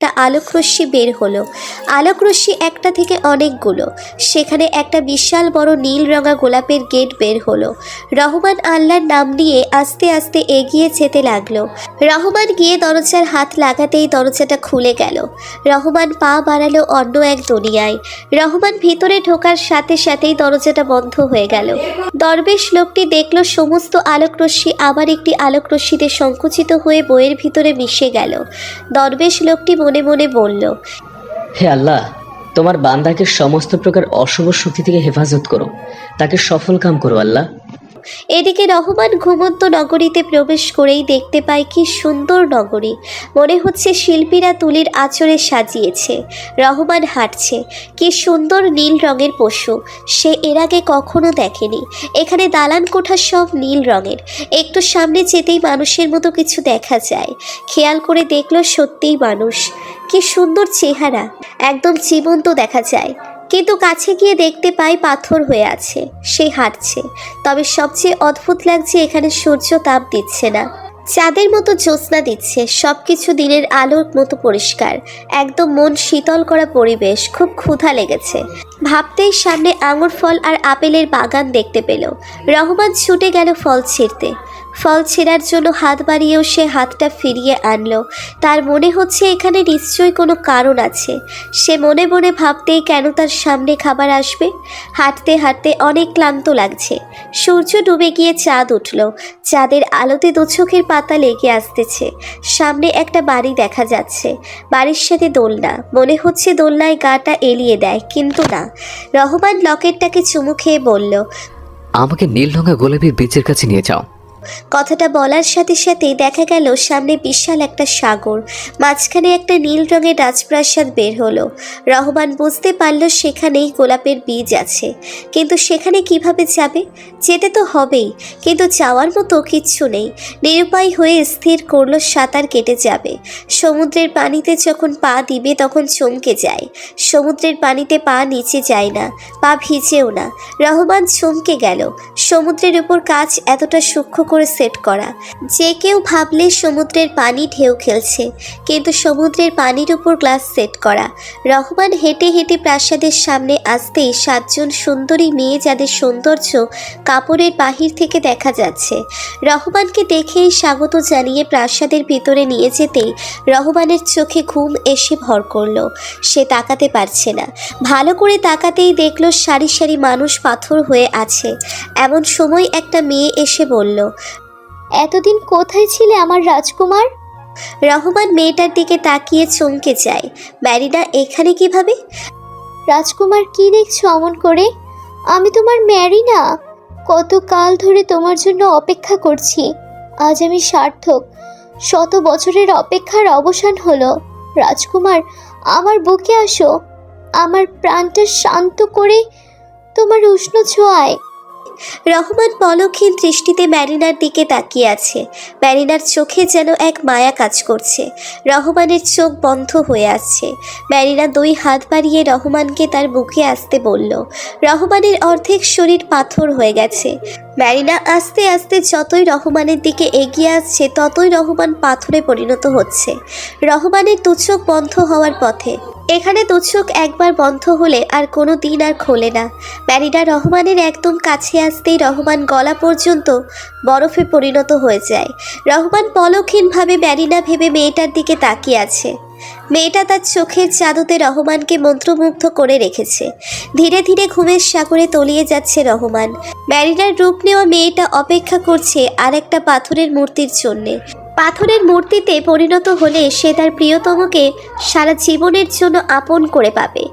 একটা আলোকরশ্মি বের হলো। আলোকরশ্মি একটা থেকে অনেকগুলো। সেখানে একটা বিশাল বড় নীল রঙা গোলাপের গেট বের হলো। রহমান আল্লাহর নাম নিয়ে আস্তে আস্তে এগিয়ে যেতে লাগল। রহমান গিয়ে দরজার হাত লাগাতেই দরজাটা খুলে গেল। রহমান পা বাড়ালো অন্য এক দুনিয়ায়। রহমান ভিতরে ঢোকার সাথে সাথেই দরজাটা বন্ধ হয়ে গেল। দরবেশ লোকটি দেখল সমস্ত আলোকরশ্মি আবার একটি আলোকরশ্মিতে সংকুচিত হয়ে বইয়ের ভিতরে মিশে গেল। দরবেশ লোকটি মনে মনে বলল, হে আল্লাহ, তোমার বান্দাকে সমস্ত প্রকার অশুভ শক্তি থেকে হেফাজত করো। তাকে সফল কাম করো, আল্লাহ। এদিকে রহমান ঘুমন্ত নগরীতে প্রবেশ করেই দেখতে পায় কি সুন্দর নগরী। মনে হচ্ছে শিল্পীরা তুলির আচরে সাজিয়েছে। রহমান হাঁটছে। কি সুন্দর নীল রঙের পশু। সে এর আগে কখনো দেখেনি। এখানে দালান কোঠা সব নীল রঙের। একটু সামনে যেতেই মানুষের মতো কিছু দেখা যায়। খেয়াল করে দেখল সত্যিই মানুষ। কি সুন্দর চেহারা। একদম জীবন্ত দেখা যায়। কিন্তু কাছে গিয়ে দেখতে পাই পাথর হয়ে আছে, সে হাঁটছে। তবে সবচেয়ে অদ্ভুত লাগছে এখানে সূর্য তাপ দিচ্ছে না। চাঁদের মতো জ্যোৎস্না দিচ্ছে সব কিছু দিনের আলোর মতো পরিষ্কার। একদম মন শীতল করা পরিবেশ, খুব ক্ষুধা লেগেছে। ভাবতেই সামনে আঙুর ফল আর আপেলের বাগান দেখতে পেল। রহমান ছুটে গেল ফল ছিঁড়তে। ফল ছেঁড়ার জন্য হাত বাড়িয়েও সে হাতটা ফিরিয়ে আনলো। তার মনে হচ্ছে এখানে নিশ্চয়ই কোনো কারণ আছে। সে মনে মনে ভাবতেই কেন তার সামনে খাবার আসবে? হাঁটতে হাঁটতে অনেক ক্লান্ত লাগছে। সূর্য ডুবে গিয়ে চাঁদ উঠল। চাঁদের আলোতে দুচোখের পাতা লেগে আসতেছে। সামনে একটা বাড়ি দেখা যাচ্ছে। বাড়ির সাথে দোলনা। মনে হচ্ছে দোলনায় গাটা এলিয়ে দেয়, কিন্তু না। রহমান লকেটটাকে চুমু খেয়ে বলল, আমাকে নীল রঙা গোলাপি বীচের কাছে নিয়ে যাও। কথাটা বলার সাথে সাথেই দেখা গেল সামনে বিশাল একটা সাগর। মাঝখানে একটা নীল রঙের রাজপ্রাসাদ বের হলো। রহমান বুঝতে পারল সেখানেই গোলাপের বীজ আছে। কিন্তু সেখানে কীভাবে যাবে? যেতে তো হবেই, কিন্তু যাওয়ার মতো কিচ্ছু নেই। নিরুপায় হয়ে স্থির করল সাঁতার কেটে যাবে। সমুদ্রের পানিতে যখন পা দিবে তখন চমকে যায়। সমুদ্রের পানিতে পা নিচে যায় না, পা ভিজেও না। রহমান চমকে গেল। সমুদ্রের উপর কাজ এতটা সূক্ষ্ম করে সেট করা। যে কেউ ভাবলে সমুদ্রের পানি ঢেউ খেলছে, কিন্তু সমুদ্রের পানির উপর গ্লাস সেট করা। রহমান হেঁটে হেঁটে প্রাসাদের সামনে আসতেই সাতজন সুন্দরী মেয়ে যাদের সৌন্দর্য কাপড়ের বাহির থেকে দেখা যাচ্ছে। রহমানকে দেখেই স্বাগত জানিয়ে প্রাসাদের ভিতরে নিয়ে যেতেই রহমানের চোখে ঘুম এসে ভর করল। সে তাকাতে পারছে না। ভালো করে তাকাতেই দেখল সারি সারি মানুষ পাথর হয়ে আছে। এমন সময় একটা মেয়ে এসে বলল এতদিন কোথায় ছিলে আমার রাজকুমার? রহমান মেয়েটার দিকে তাকিয়ে চমকে যায়। ম্যারিনা এখানে কীভাবে? রাজকুমার কি দেখছ অমন করে? আমি তোমার ম্যারি না কত কাল ধরে তোমার জন্য অপেক্ষা করছি। আজ আমি সার্থক। শত বছরের অপেক্ষার অবসান হলো। রাজকুমার আমার বুকে আসো। আমার প্রাণটা শান্ত করে তোমার উষ্ণ ছোঁয়ায়। রহমান পলকহীন দৃষ্টিতে ম্যারিনার দিকে তাকিয়ে আছে। ম্যারিনার চোখে যেন এক মায়া কাজ করছে। রহমানের চোখ বন্ধ হয়ে আসছে ম্যারিনা দুই হাত বাড়িয়ে রহমানকে তার বুকে আসতে বলল, রহমানের অর্ধেক শরীর পাথর হয়ে গেছে। ম্যারিনা আস্তে আস্তে যতই রহমানের দিকে এগিয়ে আসছে, ততই রহমান পাথরে পরিণত হচ্ছে। রহমানের তুচ্ছক বন্ধ হওয়ার পথে। এখানে দুচোখ একবার বন্ধ হলে আর কোনো দিন আর খোলে না। ম্যারিনা রহমানের একদম কাছে আসতেই রহমান গলা পর্যন্ত বরফে পরিণত হয়ে যায়। রহমান পলকহীনভাবে ম্যারিনা ভেবে মেয়েটার দিকে তাকিয়ে আছে। মেয়েটা তার চোখের জাদুতে রহমানকে মন্ত্রমুগ্ধ করে রেখেছে। ধীরে ধীরে ঘুমের সাগরে তলিয়ে যাচ্ছে রহমান। ম্যারিনার রূপ নেওয়া মেয়েটা অপেক্ষা করছে আর একটা পাথরের মূর্তির জন্যে। পাথরের মূর্তিতে পরিণত হলে সে তার প্রিয়তমকে সারা জীবনের জন্য আপন করে পাবে।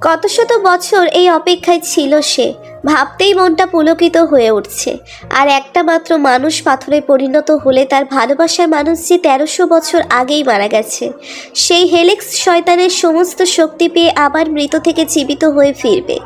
কত শত বছর এই অপেক্ষায় ছিল সে। ভাবতেই মনটা পুলকিত হয়ে উঠছে। আর একটা মাত্র মানুষ পাথরে পরিণত হলে তার ভালোবাসার মানুষ যে তেরোশো বছর আগেই মারা গেছে। সেই হেলিক্স শয়তানের সমস্ত শক্তি পেয়ে আবার মৃত থেকে জীবিত হয়ে ফিরবে।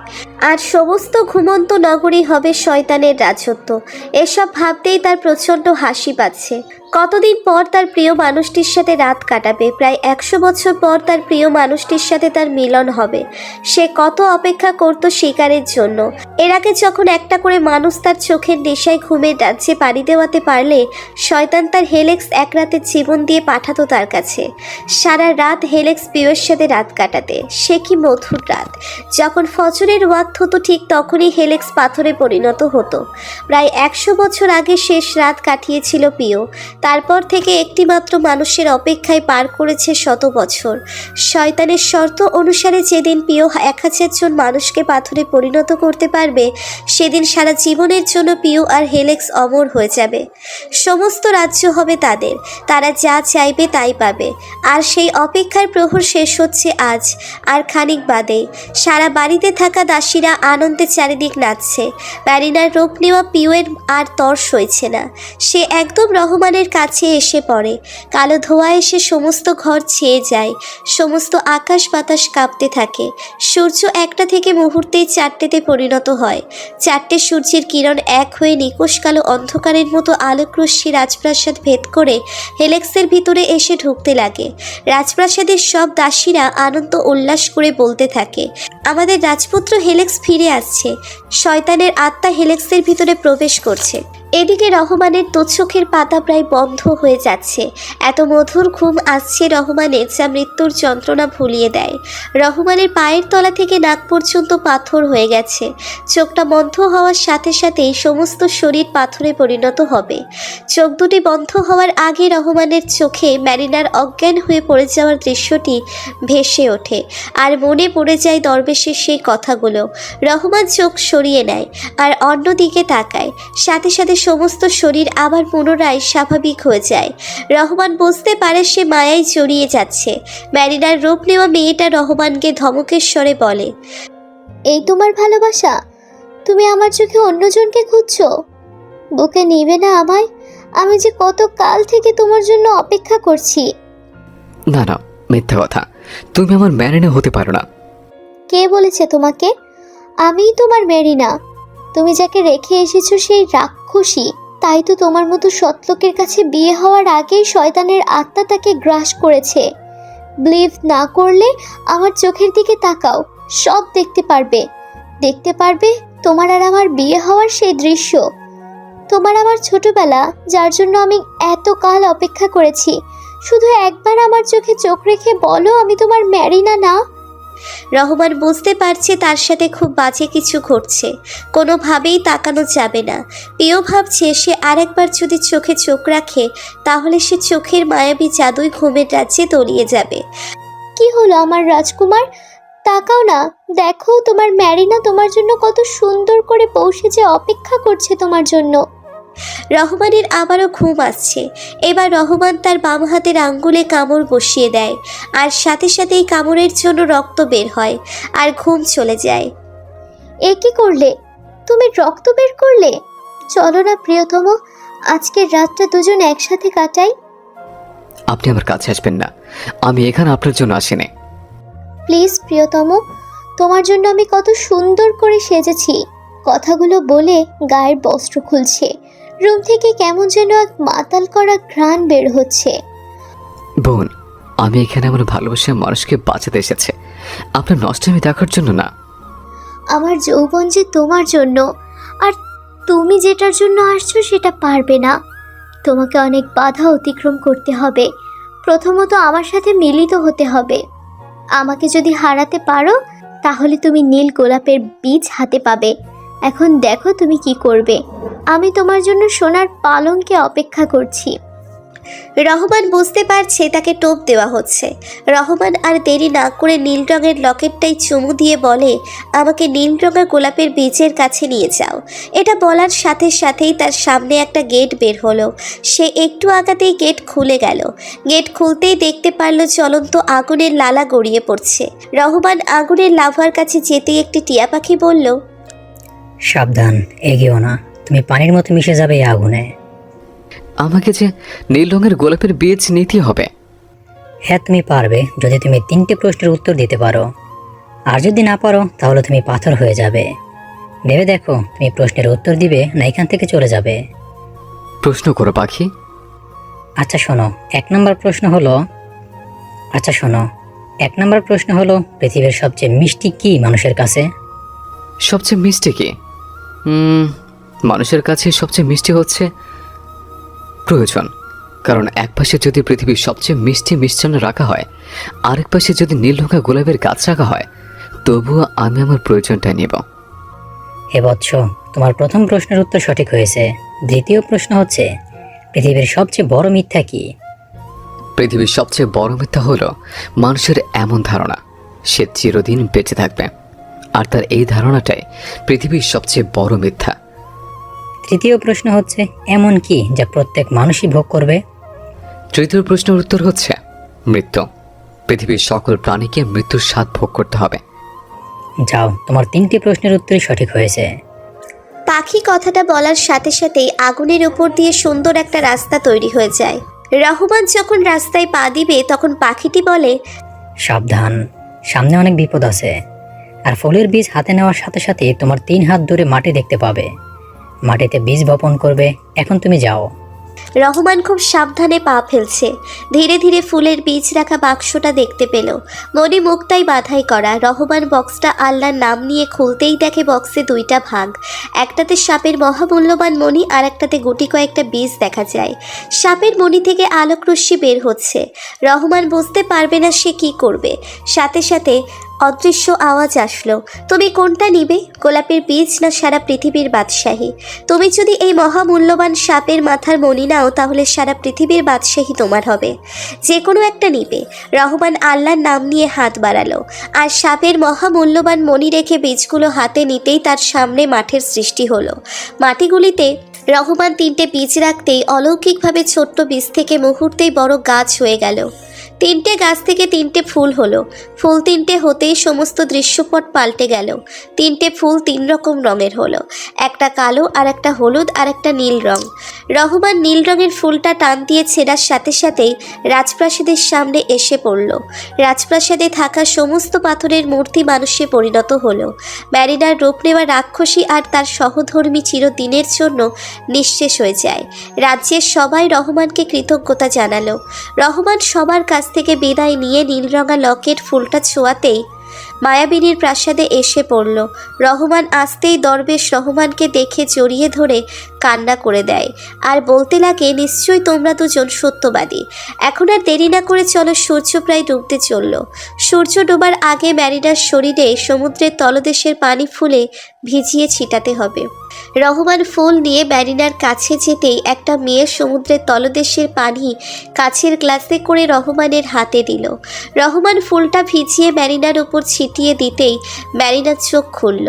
আর সমস্ত ঘুমন্ত নগরী হবে শয়তানের রাজত্ব। এসব ভাবতেই তার প্রচণ্ড হাসি পাচ্ছে। কতদিন পর তার প্রিয় মানুষটির সাথে রাত কাটাবে, প্রায় একশো বছর পর তার প্রিয় মানুষটির সাথে তার মিলন হবে। সে কত অপেক্ষা করত শিকারের জন্য। এর আগে যখন একটা করে মানুষ তার চোখের নেশায় ঘুমের রাজ্যে পাড়ি দেওয়াতে পারলে, শয়তান তার হেলেক্স এক রাতে জীবন দিয়ে পাঠাতো তার কাছে। সারা রাত হেলেক্স প্রিয়র সাথে রাত কাটাতে। সে কি মধুর রাত। যখন ফজরের ওয়াক্ত হতো ঠিক তখনই হেলেক্স পাথরে পরিণত হতো। প্রায় একশো বছর আগে শেষ রাত কাটিয়েছিল প্রিয় তারপর থেকে একটিমাত্র মানুষের অপেক্ষায় পার করেছে শত বছর। শয়তানের শর্ত অনুসারে যেদিন প্রিয় এক হাজার জন মানুষকে পাথরে পরিণত করতে পারবে, সেদিন সারা জীবনের জন্য পিউ আর হেলেক্স অমর হয়ে যাবে। সমস্ত রাজ্য হবে তাদের। তারা যা চাইবে তাই পাবে। আর সেই অপেক্ষার প্রহর শেষ হচ্ছে আজ। আর খানিক বাদে। সারা বাড়িতে থাকা দাসীরা আনন্দে চারিদিক নাচছে। ব্যারিনার রূপ নেওয়া পিউয়ের আর তর সইছে না। সে একদম রহমানের কাছে এসে পড়ে। কালো ধোয়া এসে সমস্ত ঘর ছেয়ে যায়। সমস্ত আকাশ বাতাস কাঁপতে থাকে। সূর্য একটা থেকে মুহূর্তেই চারটেতে পরিণত হয়। চারটে সূর্যের কিরণ এক হয়ে নিকোষ কালো অন্ধকারের মতো আলোকরশ্মি রাজপ্রাসাদ ভেদ করে হেলেক্সের ভিতরে এসে ঢুকতে লাগে। রাজপ্রাসাদের সব দাসীরা আনন্দ উল্লাস করে বলতে থাকে, আমাদের রাজপুত্র হেলেক্স ফিরে আসছে। শয়তানের আত্মা হেলেক্সের ভিতরে প্রবেশ করছে। এদিকে রহমানের তো পাতা প্রায় বন্ধ হয়ে যাচ্ছে। এত মধুর ঘুম আসছে রহমানের যা মৃত্যুর যন্ত্রণা ভুলিয়ে দেয়। রহমানের পায়ের তলা থেকে নাক পর্যন্ত পাথর হয়ে গেছে। চোখটা বন্ধ হওয়ার সাথে সাথেই সমস্ত শরীর পাথরে পরিণত হবে। চোখ দুটি বন্ধ হওয়ার আগে রহমানের চোখে ম্যারিনার অজ্ঞান হয়ে পড়ে যাওয়ার দৃশ্যটি ভেসে ওঠে আর মনে পড়ে যায় দরবেশের সেই কথাগুলো। রহমান চোখ সরিয়ে নেয় আর অন্যদিকে তাকায়। সাথে সাথে সমস্ত শরীর আবার পুনরায় স্বাভাবিক হয়ে যায়। রহমান বুঝতে পারে সে মায়ায় জড়িয়ে যাচ্ছে। ম্যারিনার রূপ নেওয়া মেয়েটা রহমানকে ধমকের স্বরে বলে এই তোমার ভালোবাসা তুমি আমার চোখে অন্যজনকে খুঁজছো? বুকে নিবে না আমায়? আমি যে কত কাল থেকে তোমার জন্য অপেক্ষা করছি। না না মিথ্যা কথা। তুমি আমার ম্যারিনা হতে পারো না। কে বলেছে তোমাকে? আমিই তোমার মেরিনা তুমি যাকে রেখে এসেছ সেই রাক্ষসী। তাই তো তোমার মতো সৎলোকের কাছে বিয়ে হওয়ার আগেই শয়তানের আত্মা তাকে গ্রাস করেছে। বিলিভ না করলে আমার চোখের দিকে তাকাও, সব দেখতে পারবে। দেখতে পারবে তোমার আর আমার বিয়ে হওয়ার সেই দৃশ্য। তোমার আমার ছোটবেলা, যার জন্য আমি এত কাল অপেক্ষা করেছি। শুধু একবার আমার চোখে চোখ রেখে বলো আমি তোমার ম্যারিনা না? রহমান বুঝতে পারছে তার সাথে খুব বাজে কিছু ঘটছে। কোনোভাবেই তাকানো যাবে না। প্রিয় ভাবছে, সে আরেকবার যদি চোখে চোখ রাখে, তাহলে সে চোখের মায়াবী জাদুই ঘুমের রাজ্যে তলিয়ে যাবে। কি হলো আমার রাজকুমার? তাকাও না। দেখো, তোমার ম্যারিনা তোমার জন্য কত সুন্দর করে পৌঁছে যে অপেক্ষা করছে তোমার জন্য। রহমানের আবারও ঘুম আসছে। এবার রহমান তার বাম হাতের আঙ্গুলে কামড় বসিয়ে দেয় আর সাথে সাথেই কামড়ের জন্য রক্ত বের হয় আর ঘুম চলে যায়। এ কি করলে? তুমি রক্ত বের করলে? চলো না প্রিয়তম আজকের রাতটা দুজন একসাথে কাটাই। আপনি আমার কাছে আসবেন না। আমি এখানে আপনার জন্য আসিনি। প্লিজ প্রিয়তম তোমার জন্য আমি কত সুন্দর করে সেজেছি। কথাগুলো বলে গায়ের বস্ত্র খুলছে। রুম থেকে কেমন যেন এক মাতাল করা ঘ্রাণ বের হচ্ছে। বোন আমি এখানে আমার ভালোবাসার মানুষকে বাঁচাতে এসেছে। আপনার নষ্টামি দেখার জন্য না। আমার যৌবন যে তোমার জন্য আর তুমি যেটার জন্য আসছো সেটা পারবে না। তোমাকে অনেক বাধা অতিক্রম করতে হবে। প্রথমত আমার সাথে মিলিত হতে হবে। আমাকে যদি হারাতে পারো তাহলে তুমি নীল গোলাপের বীজ হাতে পাবে। এখন দেখো তুমি কি করবে। আমি তোমার জন্য সোনার পালঙ্কে অপেক্ষা করছি। রহমান বুঝতে পারছে তাকে টোপ দেওয়া হচ্ছে। রহমান আর দেরি না করে নীল রঙের লকেটটাই চুমু দিয়ে বলে, আমাকে নীল রঙের গোলাপের বীজের কাছে নিয়ে যাও। এটা বলার সাথে সাথেই তার সামনে একটা গেট বের হলো। সে একটু আগাতেই গেট খুলে গেল। গেট খুলতেই দেখতে পারল চলন্ত আগুনের লালা গড়িয়ে পড়ছে। রহমান আগুনের লাভার কাছে যেতেই একটি টিয়া পাখি বলল, সাবধান, এগিয়েও না। তুমি পানির মতো মিশে যাবে এই আগুনে। আমাকে যে নীল রঙের গোলাপের বীজ নিতে হবে। হ্যাঁ তুমি পারবে যদি তুমি তিনটে প্রশ্নের উত্তর দিতে পারো। আর যদি না পারো তাহলে তুমি পাথর হয়ে যাবে। ভেবে দেখো তুমি প্রশ্নের উত্তর দিবে না এখান থেকে চলে যাবে। প্রশ্ন করো পাখি। আচ্ছা শোনো এক নম্বর প্রশ্ন হলো আচ্ছা শোনো এক নম্বর প্রশ্ন হলো পৃথিবীর সবচেয়ে মিষ্টি কি মানুষের কাছে? সবচেয়ে মিষ্টি কি? মানুষের কাছে সবচেয়ে মিষ্টি হচ্ছে প্রয়োজন। কারণ এক পাশে যদি পৃথিবীর সবচেয়ে মিষ্টি মিষ্টান্ন রাখা হয় আরেক পাশে যদি নীলঢোকা গোলাপের গাছ রাখা হয় তবুও আমি আমার প্রয়োজনটা নেব। হে বৎস তোমার প্রথম প্রশ্নের উত্তর সঠিক হয়েছে। দ্বিতীয় প্রশ্ন হচ্ছে পৃথিবীর সবচেয়ে বড় মিথ্যা কি? পৃথিবীর সবচেয়ে বড় মিথ্যা হলো মানুষের এমন ধারণা সে চিরদিন বেঁচে থাকবে। আর তার এই ধারণাটাই পৃথিবীর সবচেয়ে বড় মিথ্যা। তৃতীয় প্রশ্ন হচ্ছে এমন কি যা প্রত্যেক মানুষই ভোগ করবে? তৃতীয় প্রশ্নের উত্তর হচ্ছে মৃত্যু। পৃথিবীর সকল প্রাণীকে মৃত্যুর স্বাদ ভোগ করতে হবে। যাও তোমার তিনটি প্রশ্নের উত্তরই সঠিক হয়েছে। পাখি কথাটা বলার সাথে সাথেই আগুনের উপর দিয়ে সুন্দর একটা রাস্তা তৈরি হয়ে যায়। রহমান যখন রাস্তায় পা দিবে তখন পাখিটি বলে সাবধান সামনে অনেক বিপদ আছে। আর ফুলের বীজ হাতে নেওয়ার সাথে সাথে তোমার তিন হাত দূরে মাটি দেখতে পাবে। মাটিতে বীজ বপন করবে, এখন তুমি যাও। রহমান খুব সাবধানে পা ফেলছে। ধীরে ধীরে ফুলের বীজ রাখা বাক্সটা দেখতে পেল। মনে মুক্তাই বাধাই করা, রহমান বক্সটা আল্লাহর নাম নিয়ে খুলতেই দেখে বক্সে দুইটা ভাগ। একটাতে সাপের মহামূল্যবান মণি, আর একটাতে গুটি কয়েকটা বীজ দেখা যায়। সাপের মণি থেকে আলোক রশ্মি বের হচ্ছে। রহমান বুঝতে পারবে না সে কি করবে। সাথে সাথে অদৃশ্য আওয়াজ আসলো। তুমি কোনটা নিবে? গোলাপের বীজ না সারা পৃথিবীর বাদশাহী? তুমি যদি এই মহামূল্যবান সাপের মাথার মণি নাও, তাহলে সারা পৃথিবীর বাদশাহী তোমার হবে। যে কোনো একটা নিবে। রহমান আল্লাহর নাম নিয়ে হাত বাড়ালো। আর সাপের মহামূল্যবান মণি রেখে বীজগুলো হাতে নিতেই তার সামনে মাঠের সৃষ্টি হলো। মাটিগুলিতে রহমান তিনটে বীজ রাখতেই অলৌকিকভাবে ছোট্ট বীজ থেকে মুহূর্তেই বড় গাছ হয়ে গেল। তিনটে গাছ থেকে তিনটে ফুল হলো। ফুল তিনটে হতেই সমস্ত দৃশ্যপট পাল্টে গেল। তিনটে ফুল তিন রকম রঙের হলো। একটা কালো আর একটা হলুদ আর একটা নীল রং। রহমান নীল রঙের ফুলটা টান দিয়ে ছেঁড়ার সাথে সাথেই রাজপ্রাসাদের সামনে এসে পড়ল। রাজপ্রাসাদে থাকা সমস্ত পাথরের মূর্তি মানুষে পরিণত হলো। ম্যারিনার রূপ নেওয়া রাক্ষসী আর তার সহধর্মী চিরদিনের জন্য নিঃশেষ হয়ে যায়। রাজ্যের সবাই রহমানকে কৃতজ্ঞতা জানালো। রহমান সবার কাছ থেকে বিদায় নিয়ে নীলরঙা লকেট ফুলটা ছোঁয়াতেই মায়াবিনীর প্রাসাদে এসে পড়ল। রহমান আসতেই দরবেশ রহমানকে দেখে জড়িয়ে ধরে কান্না করে দেয়। আর বলতে লাগে, নিশ্চয়ই তোমরা দুজন সত্যবাদী। এখন আর দেরি না করে চলো সূর্য প্রায় ডুবতে চলল। সূর্য ডোবার আগে ম্যারিনার শরীরে সমুদ্রের তলদেশের পানি ফুলে ভিজিয়ে ছিটাতে হবে। রহমান ফুল নিয়ে ম্যারিনার কাছে যেতেই একটা মেয়ে সমুদ্রের তলদেশের পানি কাছের গ্লাসে করে রহমানের হাতে দিল। রহমান ফুলটা ভিজিয়ে ম্যারিনার উপর ছিটিয়ে দিতেই ম্যারিনার চোখ খুলল।